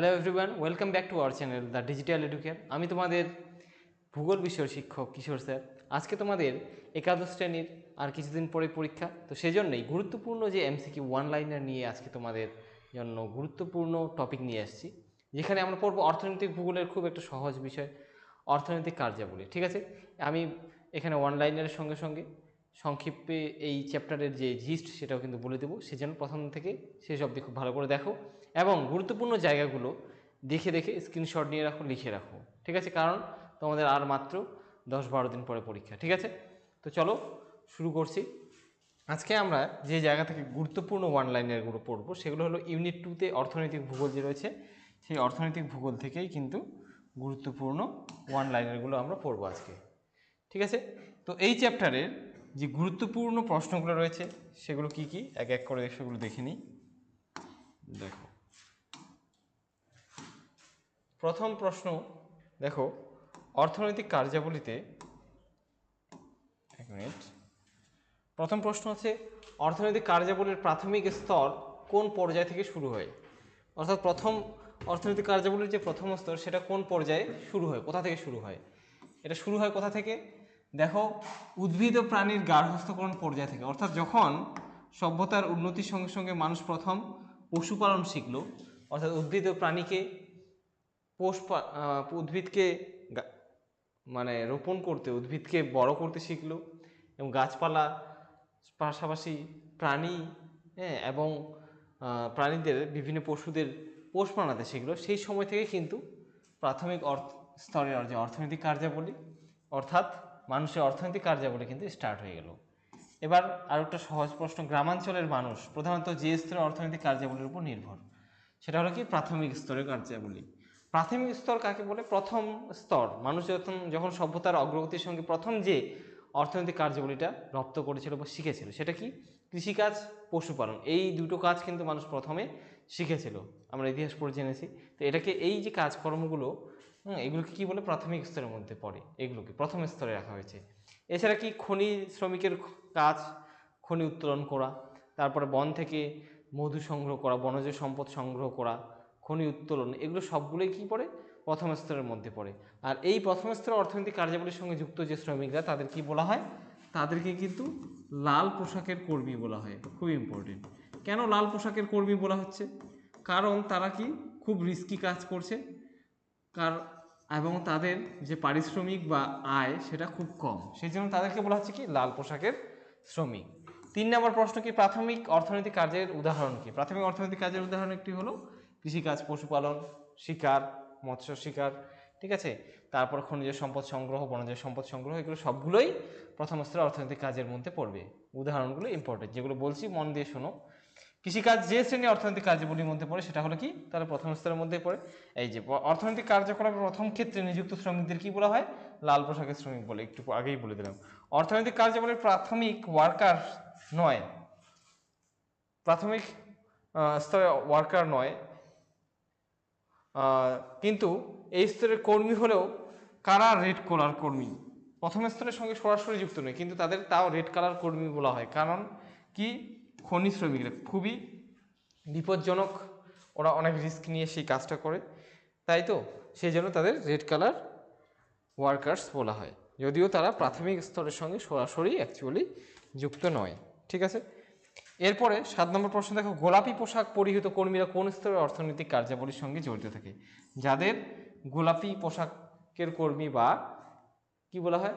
Hello everyone welcome back to our channel the digital educare আমি তোমাদের ভূগোল বিষয়ের শিক্ষক কিশোর স্যার। আজকে তোমাদের একাদশ শ্রেণির আর কিছুদিন পরে পরীক্ষা। তো সেই জন্যই গুরুত্বপূর্ণ যে এমসিকিউ ওয়ান লাইনার নিয়ে আজকে তোমাদের জন্য গুরুত্বপূর্ণ টপিক নিয়ে আসছি যেখানে আমরা পড়ব অর্থনৈতিক ভূগোলের খুব একটা সহজ বিষয়, অর্থনৈতিক কার্যাবলী, ঠিক আছে? আমি এখানে ওয়ান লাইনারের সঙ্গে সঙ্গে সংক্ষিপ্তে এই চ্যাপ্টারের যে জিস্ট সেটাও কিন্তু বলে দেবো। সেজন্য প্রথম থেকে শেষ অবধি খুব ভালো করে দেখো। এবং গুরুত্বপূর্ণ জায়গাগুলো দেখে দেখে স্ক্রিনশট নিয়ে রাখো লিখে রাখো ঠিক আছে? কারণ তোমাদের আর মাত্র দশ বারো দিন পরে পরীক্ষা। ঠিক আছে? তো চলো শুরু করছি। আজকে আমরা যে জায়গা থেকে গুরুত্বপূর্ণ ওয়ান লাইনারগুলো পড়ব, সেগুলো হলো ইউনিট টুতে অর্থনৈতিক ভূগোল যে রয়েছে, সেই অর্থনৈতিক ভূগোল থেকেই কিন্তু গুরুত্বপূর্ণ ওয়ান লাইনারগুলো আমরা পড়ব আজকে। ঠিক আছে? তো এই চ্যাপ্টারের যে গুরুত্বপূর্ণ প্রশ্নগুলো রয়েছে, সেগুলো কি কি? এক এক করে সেগুলো দেখে নিই। দেখো। প্রথম প্রশ্ন, দেখো, অর্থনৈতিক কার্যাবলীতে, এক মিনিট, প্রথম প্রশ্ন হচ্ছে, অর্থনৈতিক কার্যাবলীর প্রাথমিক স্তর কোন পর্যায় থেকে শুরু হয়? অর্থাৎ প্রথম, অর্থনৈতিক কার্যাবলীর যে প্রথম স্তর, সেটা কোন পর্যায়ে শুরু হয়? কোথা থেকে শুরু হয়? এটা শুরু হয় কোথা থেকে? দেখো, উদ্ভিদ ও প্রাণীর গার্হ হস্তকরণ পর্যায় থেকে? অর্থাৎ যখন সভ্যতার উন্নতির সঙ্গে সঙ্গে মানুষ প্রথম পশুপালন শিখল, অর্থাৎ উদ্ভিদ ও প্রাণীকে পোষ উদ্ভিদকে মানে রোপণ করতে, উদ্ভিদকে বড় করতে শিখলো এবং গাছপালা পাশাপাশি প্রাণী হ্যাঁ এবং প্রাণীদের, বিভিন্ন পশুদের পোষ মানাতে শিখলো। সেই সময় থেকে কিন্তু প্রাথমিক অর্থ, স্তরের যে অর্থনৈতিক কার্যাবলী, অর্থাৎ মানুষের অর্থনৈতিক কার্যাবলী কিন্তু স্টার্ট হয়ে গেল। এবার আর একটা সহজ প্রশ্ন, গ্রামাঞ্চলের মানুষ প্রধানত যে স্তরের অর্থনৈতিক কার্যাবলীর উপর নির্ভর, সেটা হলো কি প্রাথমিক স্তরের কার্যাবলী। প্রাথমিক স্তর কাকে বলে? প্রথম স্তর। মানুষ যখন যখন সভ্যতার অগ্রগতির সঙ্গে প্রথম যে অর্থনৈতিক কার্যাবলীটা রপ্ত করেছিল বা শিখেছিল, সেটা কি? কৃষিকাজ, পশুপালন। এই দুটো কাজ কিন্তু মানুষ প্রথমে শিখেছিল। আমরা ইতিহাস পড়ে জেনেছি। তো এটাকে এই যে কাজকর্মগুলো এগুলোকে কি বলে? প্রাথমিক স্তরের মধ্যে পড়ে। এগুলোকে প্রথম স্তরে রাখা হয়েছে। এছাড়া কি? খনি শ্রমিকের কাজ, খনি উত্তোলন করা, তারপরে বন থেকে মধু সংগ্রহ করা, বনজ সম্পদ সংগ্রহ করা খনি উত্তোলন, এগুলো সবগুলোই কি পড়ে? প্রথম স্তরের মধ্যে পড়ে। আর এই প্রথম স্তরের অর্থনৈতিক কার্যাবলীর সঙ্গে যুক্ত যে শ্রমিকরা, তাদের কি বলা হয়? তাদেরকে কিন্তু লাল পোশাকের কর্মী বলা হয়। খুব ইম্পর্টেন্ট কেন লাল পোশাকের কর্মী বলা হচ্ছে? কারণ তারা কি খুব রিস্কি কাজ করছে। কার, এবং তাদের যে পারিশ্রমিক বা আয়, সেটা খুব কম। সেই জন্য তাদেরকে বলা হচ্ছে কি? লাল পোশাকের শ্রমিক। তিন নম্বর প্রশ্ন কি? প্রাথমিক অর্থনৈতিক কাজের উদাহরণ কি? প্রাথমিক অর্থনৈতিক কাজের উদাহরণ একটি হলো কৃষিকাজ, পশুপালন শিকার, মৎস্য শিকার, ঠিক আছে? তারপর খনিজ সম্পদ সংগ্রহ, বনজ সম্পদ সংগ্রহ, এগুলো সবগুলোই প্রথম স্তরের অর্থনৈতিক কাজের মধ্যে পড়বে। উদাহরণগুলো ইম্পর্টেন্ট যেগুলো বলছি, মন দিয়ে শোনো। কৃষিকাজ যে শ্রেণি অর্থনৈতিক কার্যবলীর মধ্যে পড়ে, সেটা হলো কি? তাহলে প্রথম স্তরের মধ্যে পড়ে। এই যে, অর্থনৈতিক কার্যকলাপের প্রথম ক্ষেত্রে নিযুক্ত শ্রমিকদের কি বলা হয়? লাল পোশাকের শ্রমিক বলে, একটু আগেই বলে দিলাম। অর্থনৈতিক কার্যাবলীর প্রাথমিক ওয়ার্কার নয়। প্রাথমিক স্তরে ওয়ার্কার নয়। কিন্তু এই স্তরের কর্মী হলেও কারা রেড কলার কর্মী? প্রথম স্তরের সঙ্গে সরাসরি যুক্ত নয়, কিন্তু তাদের তাও রেড কালার কর্মী বলা হয়। কারণ কি? খনি শ্রমিকরা খুবই বিপজ্জনক। ওরা অনেক রিস্ক নিয়ে সেই কাজটা করে, তাই তো? সেই জন্য তাদের রেড কালার ওয়ার্কার্স বলা হয়। যদিও তারা প্রাথমিক স্তরের সঙ্গে সরাসরি অ্যাকচুয়ালি যুক্ত নয়, ঠিক আছে? এরপরে সাত নম্বর প্রশ্ন, দেখো, গোলাপি পোশাক পরিহিত কর্মীরা কোন স্তরের অর্থনৈতিক কার্যাবলীর সঙ্গে জড়িত থাকে? যাদের গোলাপি পোশাকের কর্মী বা কি বলা হয়?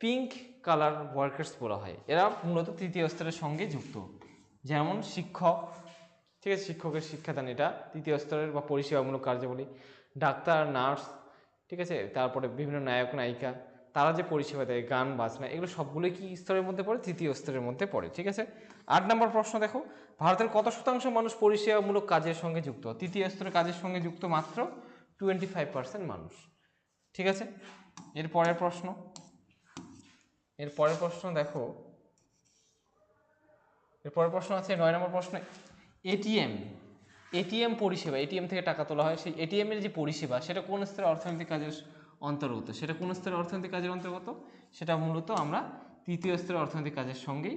পিঙ্ক কালার ওয়ার্কার্স বলা হয়, এরা মূলত তৃতীয় স্তরের সঙ্গে যুক্ত। যেমন শিক্ষক, ঠিক আছে, শিক্ষকের শিক্ষাদান এটা তৃতীয় স্তরের বা পরিষেবামূলক কার্যাবলী। ডাক্তার, নার্স, ঠিক আছে, তারপরে বিভিন্ন নায়ক, নায়িকা তারা যে পরিষেবা দেয়, গান, বাজনা, এগুলো সবগুলোই কি স্তরের মধ্যে পড়ে? তৃতীয় স্তরের মধ্যে পড়ে, ঠিক আছে? আট নম্বর প্রশ্ন দেখো, ভারতের কত শতাংশ মানুষ পরিষেবামূলক কাজের সঙ্গে যুক্ত? তৃতীয় স্তরের কাজের সঙ্গে যুক্ত মাত্র টোয়েন্টি ফাইভ পার্সেন্ট মানুষ, ঠিক আছে? এর পরের প্রশ্ন, এর পরের প্রশ্ন দেখো, এর পরের প্রশ্ন আছে, নয় নম্বর প্রশ্ন এটিএম এটিএম পরিষেবা এটিএম থেকে টাকা তোলা হয়, সেই এটিএম এর যে পরিষেবা, সেটা কোন স্তরের অর্থনৈতিক কাজের অন্তর্গত সেটা কোন স্তরের অর্থনৈতিক কাজের অন্তর্গত সেটা মূলত আমরা তৃতীয় স্তরের অর্থনৈতিক কাজের সঙ্গেই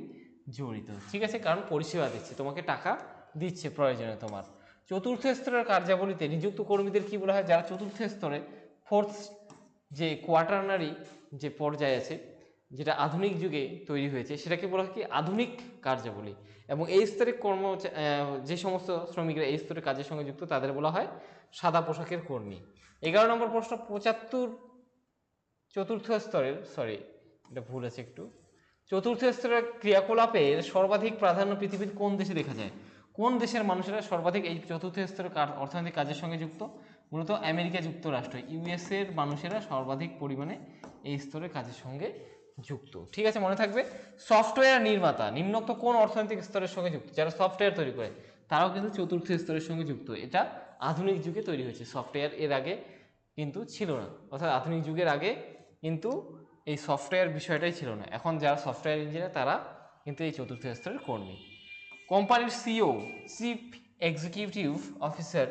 জড়িত। ঠিক আছে? কারণ পরিষেবা দিচ্ছে, তোমাকে টাকা দিচ্ছে প্রয়োজনে তোমার। চতুর্থ স্তরের কার্যাবলীতে নিযুক্ত কর্মীদের কি বলা হয়? যারা চতুর্থ স্তরে ফোর্থ যে কোয়াটারনারি যে পর্যায়ে আছে যেটা আধুনিক যুগে তৈরি হয়েছে, সেটাকে বলা হয় কি? আধুনিক কার্যাবলী। এবং এই স্তরের কর্ম যে সমস্ত শ্রমিকরা এই স্তরের কাজের সঙ্গে যুক্ত, তাদের বলা হয় সাদা পোশাকের কর্মী। এগারো নম্বর প্রশ্ন, পঁচাত্তর চতুর্থ স্তরের সরি এটা ভুল আছে একটু। চতুর্থ স্তরের ক্রিয়াকলাপের সর্বাধিক প্রাধান্য পৃথিবীর কোন দেশে দেখা যায়? কোন দেশের মানুষেরা সর্বাধিক এই চতুর্থ স্তরের অর্থনৈতিক কাজের সঙ্গে যুক্ত? মূলত আমেরিকা যুক্তরাষ্ট্র। ইউএসএ এর মানুষেরা সর্বাধিক পরিমাণে এই স্তরের কাজের সঙ্গে যুক্ত, ঠিক আছে? মনে থাকবে? সফটওয়্যার নির্মাতা, নিম্নোক্ত কোন অর্থনৈতিক স্তরের সঙ্গে যুক্ত? যারা সফটওয়্যার তৈরি করে, তারাও কিন্তু চতুর্থ স্তরের সঙ্গে যুক্ত। এটা আধুনিক যুগে তৈরি হয়েছে। সফটওয়্যার এর আগে কিন্তু ছিল না। অর্থাৎ আধুনিক যুগের আগে কিন্তু এই সফটওয়্যার বিষয়টাই ছিল না। এখন যারা সফটওয়্যার ইঞ্জিনিয়ার তারা কিন্তু এই চতুর্থ স্তরের কর্মী। কোম্পানির সিও চিফ এক্সিকিউটিভ অফিসার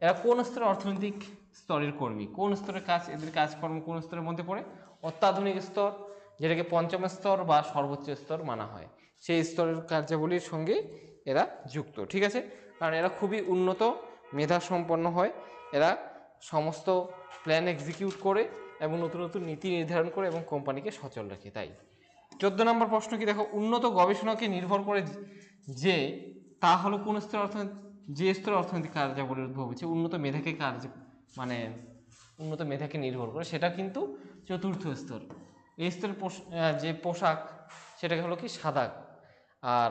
এরা কোন স্তরের অর্থনৈতিক স্তরের কর্মী? কোন স্তরের কাজ, এদের কাজকর্ম কোন স্তরের মধ্যে পড়ে? অত্যাধুনিক স্তর যেটাকে পঞ্চম স্তর বা সর্বোচ্চ স্তর মানা হয়। সেই স্তরের কার্যাবলীর সঙ্গে এরা যুক্ত, ঠিক আছে? কারণ এরা খুবই উন্নত মেধা সম্পন্ন হয়। এরা সমস্ত প্ল্যান এক্সিকিউট করে এবং নতুন নতুন নীতি নির্ধারণ করে এবং কোম্পানিকে সচল রাখে, তাই। চোদ্দ নম্বর প্রশ্ন কি? দেখো, উন্নত গবেষণাকে নির্ভর করে যে, তা হলো কোন স্তরের অর্থনীতি, যে স্তরের অর্থনৈতিক কার্যাবলীর উদ্ভব হচ্ছে উন্নত মেধাকে কার্য মানে উন্নত মেধাকে নির্ভর করে, সেটা কিন্তু চতুর্থ স্তর। স্তরের যে পোশাক, সেটাকে হলো কি সাদা। আর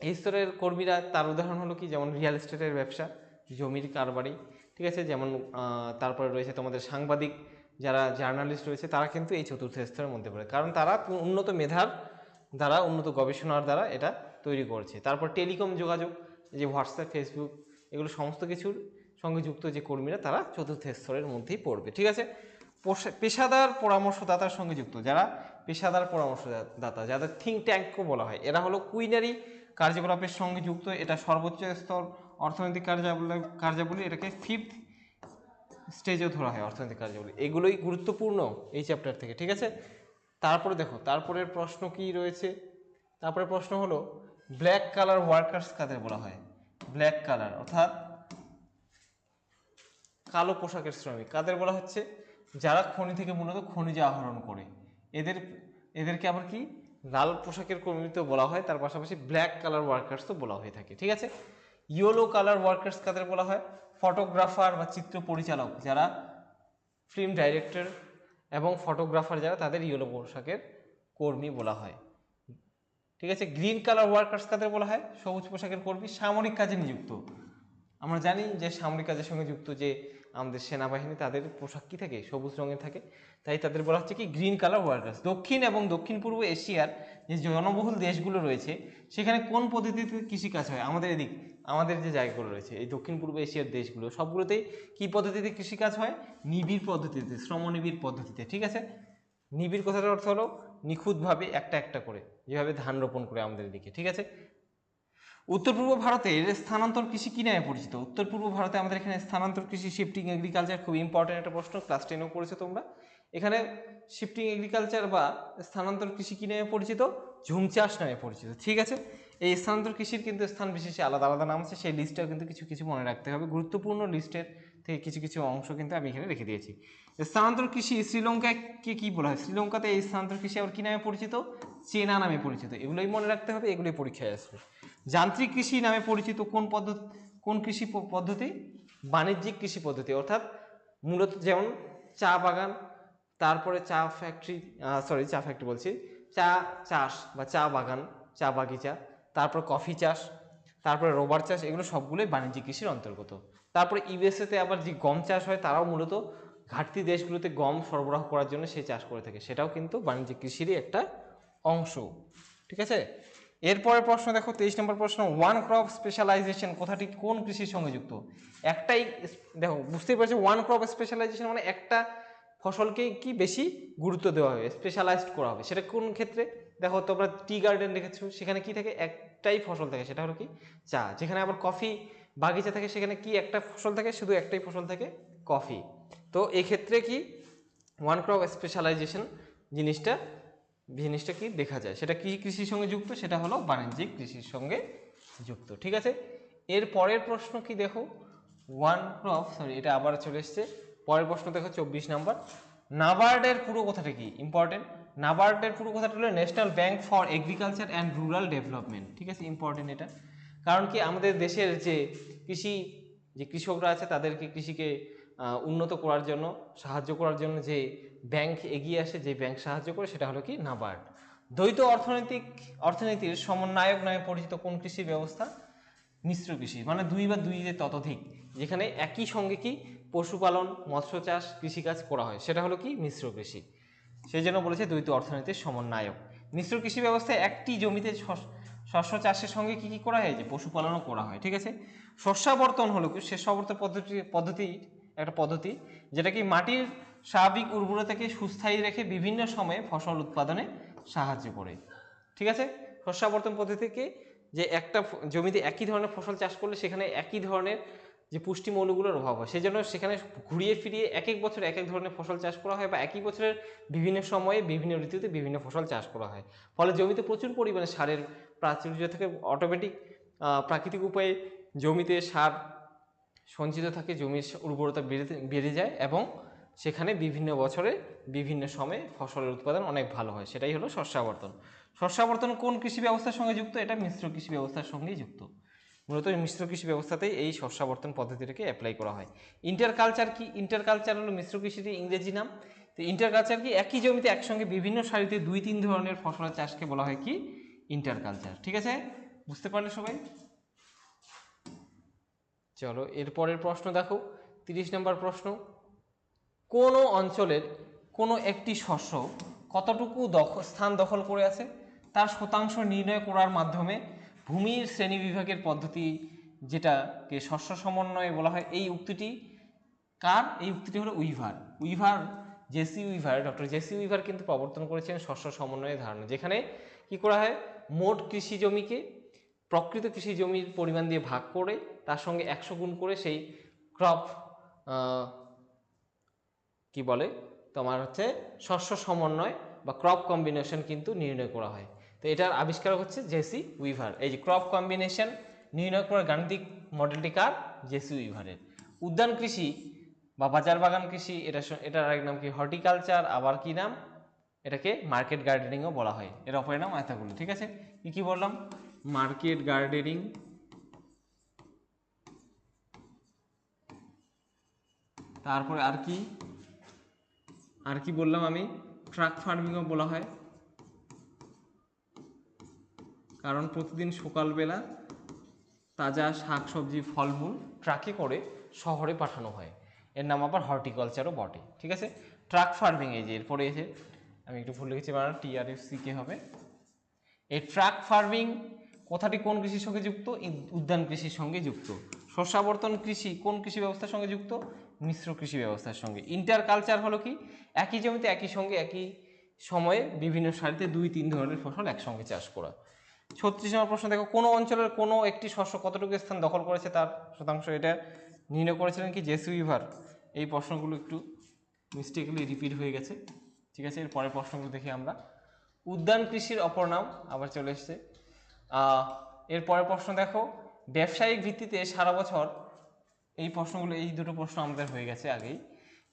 এই স্তরের কর্মীরা, তার উদাহরণ হলো কি, যেমন রিয়েল এস্টেটের ব্যবসা, জমির কারবারি, ঠিক আছে? যেমন তারপরে রয়েছে তোমাদের সাংবাদিক, যারা জার্নালিস্ট রয়েছে, তারা কিন্তু এই চতুর্থ স্তরের মধ্যে পড়ে। কারণ তারা উন্নত মেধার দ্বারা, উন্নত গবেষণার দ্বারা এটা তৈরি করছে। তারপর টেলিকম যোগাযোগ, যে হোয়াটসঅ্যাপ, ফেসবুক, এগুলো সমস্ত কিছুর সঙ্গে যুক্ত যে কর্মীরা, তারা চতুর্থ স্তরের মধ্যেই পড়বে, ঠিক আছে? পেশাদার পরামর্শদাতার সঙ্গে যুক্ত, যারা পেশাদার পরামর্শদাতা, যাদের থিঙ্ক ট্যাঙ্কও বলা হয়। এরা হলো কুইনারি কার্যকলাপের সঙ্গে যুক্ত, এটা সর্বোচ্চ স্তর অর্থনৈতিক কার্যাবলী কার্যাবলী, এটাকে ফিফথ স্টেজেও ধরা হয় অর্থনৈতিক কার্যাবলী। এগুলোই গুরুত্বপূর্ণ এই চ্যাপ্টার থেকে, ঠিক আছে? তারপরে দেখো, তারপরের প্রশ্ন কি রয়েছে? তারপরে প্রশ্ন হলো ব্ল্যাক কালার ওয়ার্কার্স কাদের বলা হয়? ব্ল্যাক কালার অর্থাৎ কালো পোশাকের শ্রমিক, কাদের বলা হচ্ছে? যারা খনি থেকে মূলত খনিজ আহরণ করে, এদের, এদেরকে আবার কি? লাল পোশাকের কর্মী তো বলা হয়, তার পাশাপাশি ব্ল্যাক কালার ওয়ার্কার্স তো বলা হয়ে থাকে, ঠিক আছে? ইয়েলো কালার ওয়ার্কার্স কাদের বলা হয়? ফটোগ্রাফার বা চিত্র পরিচালক, যারা ফিল্ম ডাইরেক্টর এবং ফটোগ্রাফার যারা, তাদের ইয়েলো পোশাকের কর্মী বলা হয়। ঠিক আছে? গ্রিন কালার ওয়ার্কার্স কাদের বলা হয়? সবুজ পোশাকের কর্মী, সামরিক কাজে নিযুক্ত। আমরা জানি যে সামরিক কাজের সঙ্গে যুক্ত যে আমাদের সেনাবাহিনী তাদের পোশাক কি থাকে? সবুজ রঙের থাকে। তাই তাদের বলা হচ্ছে কি গ্রিন কালার ওয়ার্কার্স দক্ষিণ এবং দক্ষিণ পূর্ব এশিয়ার যে জনবহুল দেশগুলো রয়েছে, সেখানে কোন পদ্ধতিতে কৃষিকাজ হয়? আমাদের এদিক, আমাদের যে জায়গাগুলো রয়েছে, এই দক্ষিণ পূর্ব এশিয়ার দেশগুলো, সবগুলোতেই কি পদ্ধতিতে কৃষিকাজ হয়? নিবিড় পদ্ধতিতে, শ্রমনিবিড় পদ্ধতিতে, ঠিক আছে? নিবিড় কথাটার অর্থ হলো নিখুঁতভাবে একটা একটা করে, যেভাবে ধান রোপণ করে আমাদের এদিকে, ঠিক আছে? উত্তর পূর্ব ভারতের স্থানান্তর কৃষি কি নামে পরিচিত? উত্তর পূর্ব ভারতে আমাদের এখানে স্থানান্তর কৃষি, শিফটিং এগ্রিকালচার খুব ইম্পর্টেন্ট একটা প্রশ্ন ক্লাস টেনেও পড়েছো তোমরা। এখানে শিফটিং এগ্রিকালচার বা স্থানান্তর কৃষি কি নামে পরিচিত? ঝুম চাষ নামে পরিচিত, ঠিক আছে? এই স্থানান্তর কৃষির কিন্তু স্থান বিশেষে আলাদা আলাদা নাম আছে, সেই লিস্টটাও কিন্তু কিছু কিছু মনে রাখতে হবে। গুরুত্বপূর্ণ লিস্টের থেকে কিছু কিছু অংশ কিন্তু আমি এখানে রেখে দিয়েছি। স্থানান্তর কৃষি শ্রীলঙ্কাকে কী বলা হয়? শ্রীলঙ্কাতে এই স্থানান্তর কৃষি আবার কি নামে পরিচিত? চেনা নামে পরিচিত, এগুলোই মনে রাখতে হবে, এগুলোই পরীক্ষায় আসবে। যান্ত্রিক কৃষি নামে পরিচিত কোন পদ্ধতি কোন কৃষি পদ্ধতি? বাণিজ্যিক কৃষি পদ্ধতি। অর্থাৎ মূলত যেমন চা বাগান, তারপরে চা ফ্যাক্টরি সরি চা ফ্যাক্টরি বলছি। চা চাষ বা চা বাগান, চা বাগিচা, তারপর কফি চাষ, তারপরে রবার চাষ, এগুলো সবগুলোই বাণিজ্যিক কৃষির অন্তর্গত। তারপরে ইউএসএতে আবার যে গম চাষ হয়, তারাও মূলত ঘাটতি দেশগুলোতে গম সরবরাহ করার জন্য সেই চাষ করে থাকে। সেটাও কিন্তু বাণিজ্যিক কৃষিরই একটা অংশ। ঠিক আছে? এরপরের প্রশ্ন দেখো, তেইশ নম্বর প্রশ্ন, ওয়ান ক্রপ স্পেশালাইজেশন কথাটি, কোন কৃষির সঙ্গে যুক্ত? একটাই দেখো, বুঝতেই পারছ, ওয়ান ক্রপ স্পেশালাইজেশন মানে একটা ফসলকে কি বেশি গুরুত্ব দেওয়া হবে, স্পেশালাইজড করা হবে। সেটা কোন ক্ষেত্রে? দেখো, তোমরা টি গার্ডেন দেখেছ, সেখানে কি থাকে? একটাই ফসল থাকে, সেটা হলো কি চা। যেখানে আবার কফি বাগিচা থাকে, সেখানে কি একটা ফসল থাকে? শুধু একটাই ফসল থাকে, কফি। তো এক্ষেত্রে কি? ওয়ান ক্রপ স্পেশালাইজেশন জিনিসটা জিনিসটা কি দেখা যায়? সেটা কি কৃষির সঙ্গে যুক্ত? সেটা হলো বাণিজ্যিক কৃষির সঙ্গে যুক্ত, ঠিক আছে? এর পরের প্রশ্ন কি দেখো? ওয়ান ক্রপ সরি এটা আবার চলে এসছে। পরের প্রশ্ন দেখো, চব্বিশ নাম্বার। নাবার্ডের পুরো কথাটা কি? ইম্পর্টেন্ট নাবার্ডের পুরো কথাটা হলো national bank for agriculture and rural development ঠিক আছে? ইম্পর্টেন্ট এটা। কারণ কি আমাদের দেশের যে কৃষি, যে কৃষকরা আছে, তাদেরকে কৃষিকে উন্নত করার জন্য, সাহায্য করার জন্য যে ব্যাংক এগিয়ে আসে, যে ব্যাংক সাহায্য করে সেটা হলো কি নাবার্ড দ্বৈত অর্থনৈতিক, অর্থনীতির সমন্বয়ক নামে পরিচিত কোন কৃষি ব্যবস্থা? মিশ্র কৃষি মানে দুই বা দুই যে ততোধিক, যেখানে একই সঙ্গে কি পশুপালন, মৎস্য চাষ, কৃষিকাজ করা হয়, সেটা হলো কি মিশ্র কৃষি। সেই জন্য বলেছে দ্বৈত অর্থনীতির সমন্বয়ক। মিশ্র কৃষি ব্যবস্থায় একটি জমিতে শস্য চাষের সঙ্গে কি কি করা হয়? যে পশুপালনও করা হয়, ঠিক আছে? শস্যাবর্তন হলো কি শস্যাবর্তন পদ্ধতি পদ্ধতি, একটা পদ্ধতি, যেটা কি মাটির স্বাভাবিক উর্বরতাকে সুস্থায়ী রেখে বিভিন্ন সময়ে ফসল উৎপাদনে সাহায্য করে। ঠিক আছে? শস্যাবর্তন পদ্ধতিকে যে একটা জমিতে একই ধরনের ফসল চাষ করলে সেখানে একই ধরনের যে পুষ্টি মৌলগুলোর অভাব হয়, সেজন্য সেখানে ঘুরিয়ে ফিরিয়ে এক এক বছর এক এক ধরনের ফসল চাষ করা হয় বা একই বছরের বিভিন্ন সময়ে বিভিন্ন ঋতুতে বিভিন্ন ফসল চাষ করা হয়। ফলে জমিতে প্রচুর পরিমাণে সারের প্রাচুর্য থেকে অটোমেটিক প্রাকৃতিক উপায়ে জমিতে সার সঞ্চিত থাকে, জমির উর্বরতা বেড়ে বেড়ে যায় এবং সেখানে বিভিন্ন বছরে বিভিন্ন সময়ে ফসলের উৎপাদন অনেক ভালো হয়। সেটাই হলো শস্যাবর্তন শস্যাবর্তন কোন কৃষি ব্যবস্থার সঙ্গে যুক্ত? এটা মিশ্র কৃষি ব্যবস্থার সঙ্গেই যুক্ত। মূলত মিশ্র কৃষি ব্যবস্থাতেই এই শস্যাবর্তন পদ্ধতিটাকে অ্যাপ্লাই করা হয়। ইন্টার কালচার কি? ইন্টার কালচার হলো মিশ্র কৃষির ইংরেজি নাম। তো ইন্টার কালচার কি? একই জমিতে একসঙ্গে বিভিন্ন সারিতে দুই তিন ধরনের ফসলের চাষকে বলা হয় কি? ইন্টার কালচার ঠিক আছে? বুঝতে পারলে সবাই? চলো এরপরের প্রশ্ন দেখো। তিরিশ নম্বর প্রশ্ন। কোনো অঞ্চলের কোনো একটি শস্য কতটুকু দখ, স্থান দখল করে আছে, তার শতাংশ নির্ণয় করার মাধ্যমে ভূমির শ্রেণি বিভাগের পদ্ধতি যেটাকে শস্য সমন্বয়ে বলা হয়, এই উক্তিটি কার? এই উক্তিটি হলো Weaver. Weaver, Jesse Weaver, doctor Jesse Weaver কিন্তু প্রবর্তন করেছেন শস্য সমন্বয়ের ধারণা। যেখানে কি করা হয়? মোট কৃষি জমিকে প্রকৃত কৃষি জমির পরিমাণ দিয়ে ভাগ করে, তার সঙ্গে একশো গুণ করে সেই ক্রপ কি বলে? তোমার হচ্ছে শস্য সমন্বয় বা ক্রপ কম্বিনেশন কিন্তু নির্ণয় করা হয়। তো এটার আবিষ্কার হচ্ছে জেসি উইভার। এই যে ক্রপ কম্বিনেশন নির্ণয় করার গাণিতিক মডেলটি কার? জেসি উইভারের। উদ্যান কৃষি বা বাজার বাগান কৃষি, এটা এটার আরেক নাম কি? হর্টিকালচার, আবার কি নাম? এটাকে মার্কেট গার্ডেনিংও বলা হয়। এর অপরের নাম এতগুলো ঠিক আছে? কি কি বললাম? মার্কেট গার্ডেনিং তারপরে আর কি? আর কি বললাম আমি? ট্রাক ফার্মিংও বলা হয়। কারণ প্রতিদিন সকালবেলা তাজা শাক সবজি ফলমূল ট্রাকে করে শহরে পাঠানো হয়। এর নাম আবার হর্টিকালচারও বটে, ঠিক আছে? ট্রাক ফার্মিং এই যে, এরপরে এসে আমি একটু ভুল লিখেছি বানান টিআরএফসি কে হবে? এই ট্রাক ফার্মিং কথাটি কোন কৃষির সঙ্গে যুক্ত? উদ্যান কৃষির সঙ্গে যুক্ত। শস্যাবর্তন কৃষি, কোন কৃষি ব্যবস্থার সঙ্গে যুক্ত? মিশ্র কৃষি ব্যবস্থার সঙ্গে। ইন্টার কালচার হলো কি? একই জমিতে একই সঙ্গে, একই সময়ে বিভিন্ন সারিতে দুই, তিন ধরনের ফসল একসঙ্গে চাষ করা। ছত্রিশ নম্বর প্রশ্ন, দেখো, কোনো অঞ্চলের কোনো একটি শস্য কতটুকু স্থান দখল করেছে তার শতাংশ? এটা নির্ণয় করেছিলেন কি জেসি উইভার এই প্রশ্নগুলো একটু মিস্টেকলি রিপিট হয়ে গেছে। ঠিক আছে এর পরের প্রশ্নগুলো দেখি আমরা। উদ্যান কৃষির অপর নাম আবার চলে এসছে। এর পরের প্রশ্ন, দেখো ব্যবসায়িক ভিত্তিতে সারা বছর এই প্রশ্নগুলো, এই দুটো প্রশ্ন আমাদের হয়ে গেছে আগেই।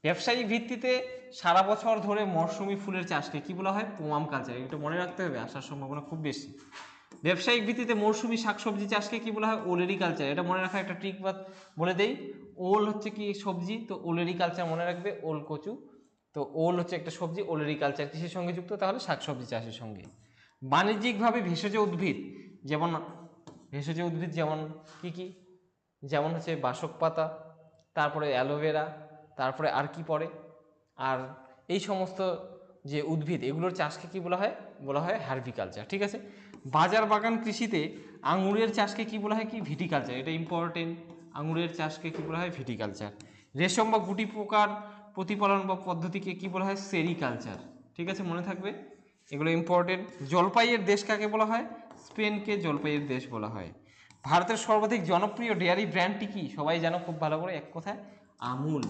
ব্যবসায়িক ভিত্তিতে সারা বছর ধরে মরশুমি ফুলের চাষকে কি বলা হয়? পোমাম কালচার এটা মনে রাখতে হবে, আসার সম্ভাবনা খুব বেশি। ব্যবসায়িক ভিত্তিতে মরশুমি শাকসবজি চাষকে কি বলা হয়? ওলেরি কালচার এটা মনে রাখা একটা ট্রিক বা বলে দেই। ওল হচ্ছে কি সবজি? তো ওলেরি কালচার মনে রাখবে, ওল কচু। তো ওল হচ্ছে একটা সবজি, ওলেরি কালচার কৃষির সঙ্গে যুক্ত, তাহলে শাকসবজি চাষের সঙ্গে। বাণিজ্যিকভাবে ভেষজ উদ্ভিদ, যেমন ভেষজ উদ্ভিদ যেমন কি কি? যেমন হচ্ছে বাসক পাতা, তারপরে অ্যালোভেরা, তারপরে আর কি পড়ে? আর এই সমস্ত যে উদ্ভিদ, এগুলোর চাষকে কি বলা হয়? বলা হয় হার্ভিকালচার, ঠিক আছে? বাজার বাগান কৃষিতে আঙুরের চাষকে কি বলা হয় কি? ভিটিকালচার, এটা ইম্পর্টেন্ট আঙুরের চাষকে কি বলা হয়? ভিটিকালচার। রেশম বা গুটি পোকার প্রতিপালন বা পদ্ধতিকে কি বলা হয়? সেরিকালচার, ঠিক আছে? মনে থাকবে? এগুলো ইম্পর্টেন্ট জলপাইয়ের দেশ কাকে বলা হয়? স্পেনকে জলপাইয়ের দেশ বলা হয়। ভারতের সর্বাধিক জনপ্রিয় ডেয়ারি ব্র্যান্ডটি কি? সবাই জানো, খুব ভালো করে, এক কথায় আমুল।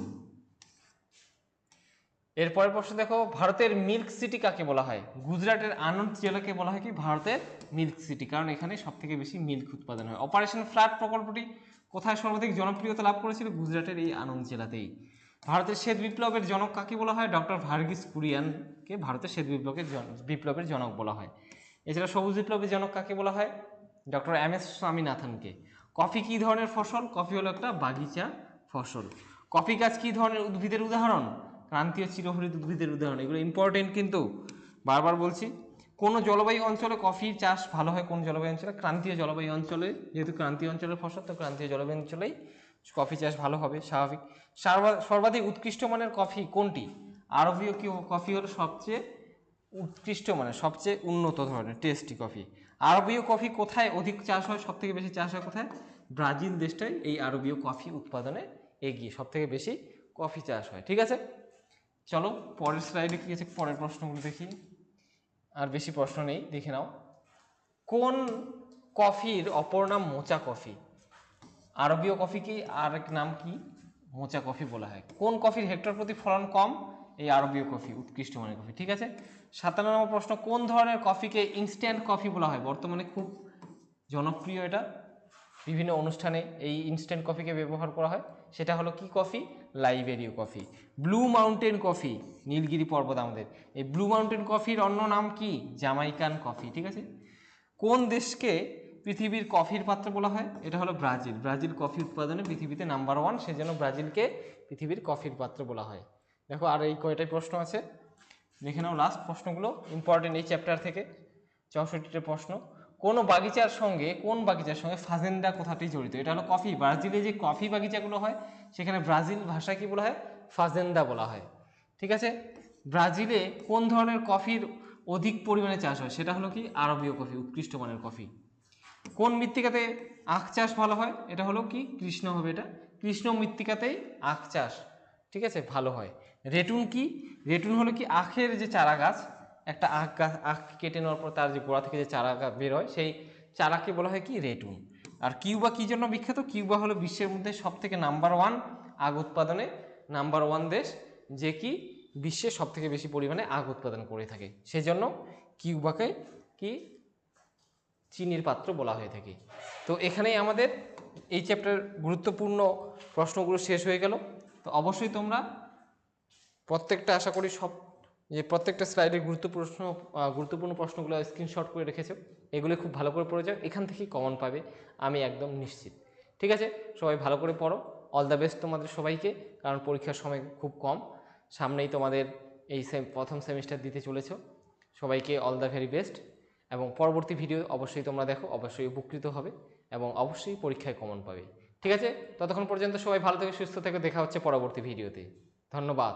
এরপরের প্রশ্ন দেখো, ভারতের মিল্ক সিটি কাকে বলা হয়? গুজরাটের আনন্দ জেলাকে বলা হয় কি? ভারতের মিল্ক সিটি, কারণ এখানে সব থেকে বেশি মিল্ক উৎপাদন হয়। অপারেশন ফ্ল্যাট প্রকল্পটি কোথায় সর্বাধিক জনপ্রিয়তা লাভ করেছিল? গুজরাটের এই আনন্দ জেলাতেই। ভারতের শ্বেত বিপ্লবের জনক কাকে বলা হয়? ডক্টর ভার্গিস কুরিয়ানকে ভারতের শ্বেত বিপ্লবের বিপ্লবের জনক বলা হয়। এছাড়া সবুজ বিপ্লবের জনক কাকে বলা হয়? ডক্টর এম এস স্বামীনাথনকে। কফি কী ধরনের ফসল? কফি হলো একটা বাগিচা ফসল। কফি গাছ কী ধরনের উদ্ভিদের উদাহরণ? ক্রান্তীয় চিরহরিত উদ্ভিদের উদাহরণ। এগুলো ইম্পর্টেন্ট কিন্তু বারবার বলছি। কোন জলবায়ু অঞ্চলে কফির চাষ ভালো হয়, কোন জলবায়ু অঞ্চলে? ক্রান্তীয় জলবায়ু অঞ্চলে, যেহেতু ক্রান্তীয় অঞ্চলের ফসল, তো ক্রান্তীয় জলবায়ু অঞ্চলেই কফি চাষ ভালো হবে, স্বাভাবিক। সর্বা- সর্বাধিক উৎকৃষ্ট মানের কফি কোনটি? আরবীয় কি কফি হলো সবচেয়ে উৎকৃষ্ট মানে সবচেয়ে উন্নত ধরনের টেস্টি কফি আরবীয় কফি কোথায় অধিক চাষ হয় সব থেকে বেশি চাষ হয় কোথায়? ব্রাজিল দেশটাই এই আরবীয় কফি উৎপাদনে এগিয়ে সব থেকে বেশি কফি চাষ হয়, ঠিক আছে? চলো, পরের স্লাইডে কি আছে, পরের প্রশ্নগুলো দেখি। আর বেশি প্রশ্ন নেই, দেখে নাও। কোন কফির অপর নাম মোচা কফি আরবীয় কফি কি, আর এক নাম কি? মোচা কফি বলা হয়। কোন কফির হেক্টর প্রতি ফলন কম? এই আরবীয় কফি উৎকৃষ্ট মানের কফি ঠিক আছে? সাতান্ন নম্বর প্রশ্ন, কোন ধরনের কফিকে ইনস্ট্যান্ট কফি বলা হয়? বর্তমানে খুব জনপ্রিয় এটা। বিভিন্ন অনুষ্ঠানে এই ইনস্ট্যান্ট কফিকে ব্যবহার করা হয়। সেটা হলো কি coffee liberica coffee blue mountain coffee Nilgiri পর্বত আমাদের। এই ব্লু মাউন্টেন কফির অন্য নাম কি? জামাইকান কফি ঠিক আছে? কোন দেশকে পৃথিবীর কফির পাত্র বলা হয়? এটা হলো ব্রাজিল। ব্রাজিল কফি উৎপাদনে পৃথিবীতে নাম্বার ওয়ান সেজন্য ব্রাজিলকে পৃথিবীর কফির পাত্র বলা হয়। দেখো, আর এই কয়টাই প্রশ্ন আছে? দেখে নাও লাস্ট প্রশ্নগুলো ইম্পর্টেন্ট এই চ্যাপ্টার থেকে, চৌষট্টিটা প্রশ্ন। কোন বাগিচার সঙ্গে, কোন বাগিচার সঙ্গে ফাজেন্ডা কথাটি জড়িত? এটা হলো কফি ব্রাজিলে যে কফি বাগিচাগুলো হয়, সেখানে ব্রাজিল ভাষায় কি বলা হয়? ফাজেন্ডা বলা হয়। ঠিক আছে? ব্রাজিলে কোন ধরনের কফির অধিক পরিমাণে চাষ হয়? সেটা হলো কি? আরবীয় কফি উৎকৃষ্ট মানের কফি কোন মৃত্তিকাতে আখ চাষ ভালো হয়? এটা হলো কি? কৃষ্ণ হবে এটা। কৃষ্ণ মৃত্তিকাতেই আখ চাষ। ঠিক আছে? ভালো হয়। রেটুন কি? রেটুন হলো কি আখের যে চারা গাছ একটা আখ গাছ আখ কেটে নেওয়ার পর তার যে গোড়া থেকে যে চারা গাছ বের হয়, সেই চারাকে বলা হয় কি রেটুন। আর কিউবা কি জন্য বিখ্যাত? কিউবা হলো বিশ্বের মধ্যে সব থেকে নাম্বার ওয়ান আগ উৎপাদনে, নাম্বার ওয়ান দেশ যে কি বিশ্বে সব থেকে বেশি পরিমাণে আগ উৎপাদন করে থাকে। সেজন্য কিউবাকে কি চিনির পাত্র বলা হয়ে থাকে। তো এখানেই আমাদের এই চ্যাপ্টার গুরুত্বপূর্ণ প্রশ্নগুলো শেষ হয়ে গেল। তো অবশ্যই তোমরা প্রত্যেকটা আশা করি সব, যে প্রত্যেকটা স্লাইডের গুরুত্বপূর্ণ গুরুত্বপূর্ণ প্রশ্নগুলো স্ক্রিনশট করে রেখেছো, এগুলো খুব ভালো করে পড়ে যাও এখান থেকেই কমন পাবে, আমি একদম নিশ্চিত। ঠিক আছে? সবাই ভালো করে পড়ো অল দ্য বেস্ট তোমাদের সবাইকে, কারণ পরীক্ষার সময় খুব কম, সামনেই তোমাদের এই সেম প্রথম সেমিস্টার দিতে চলেছ, সবাইকে অল দ্য ভেরি বেস্ট এবং পরবর্তী ভিডিও অবশ্যই তোমরা দেখো, অবশ্যই উপকৃত হবে, এবং অবশ্যই পরীক্ষায় কমন পাবে। ঠিক আছে? ততক্ষণ পর্যন্ত সবাই ভালো থেকে, সুস্থ থেকে, দেখা হচ্ছে পরবর্তী ভিডিওতে ধন্যবাদ।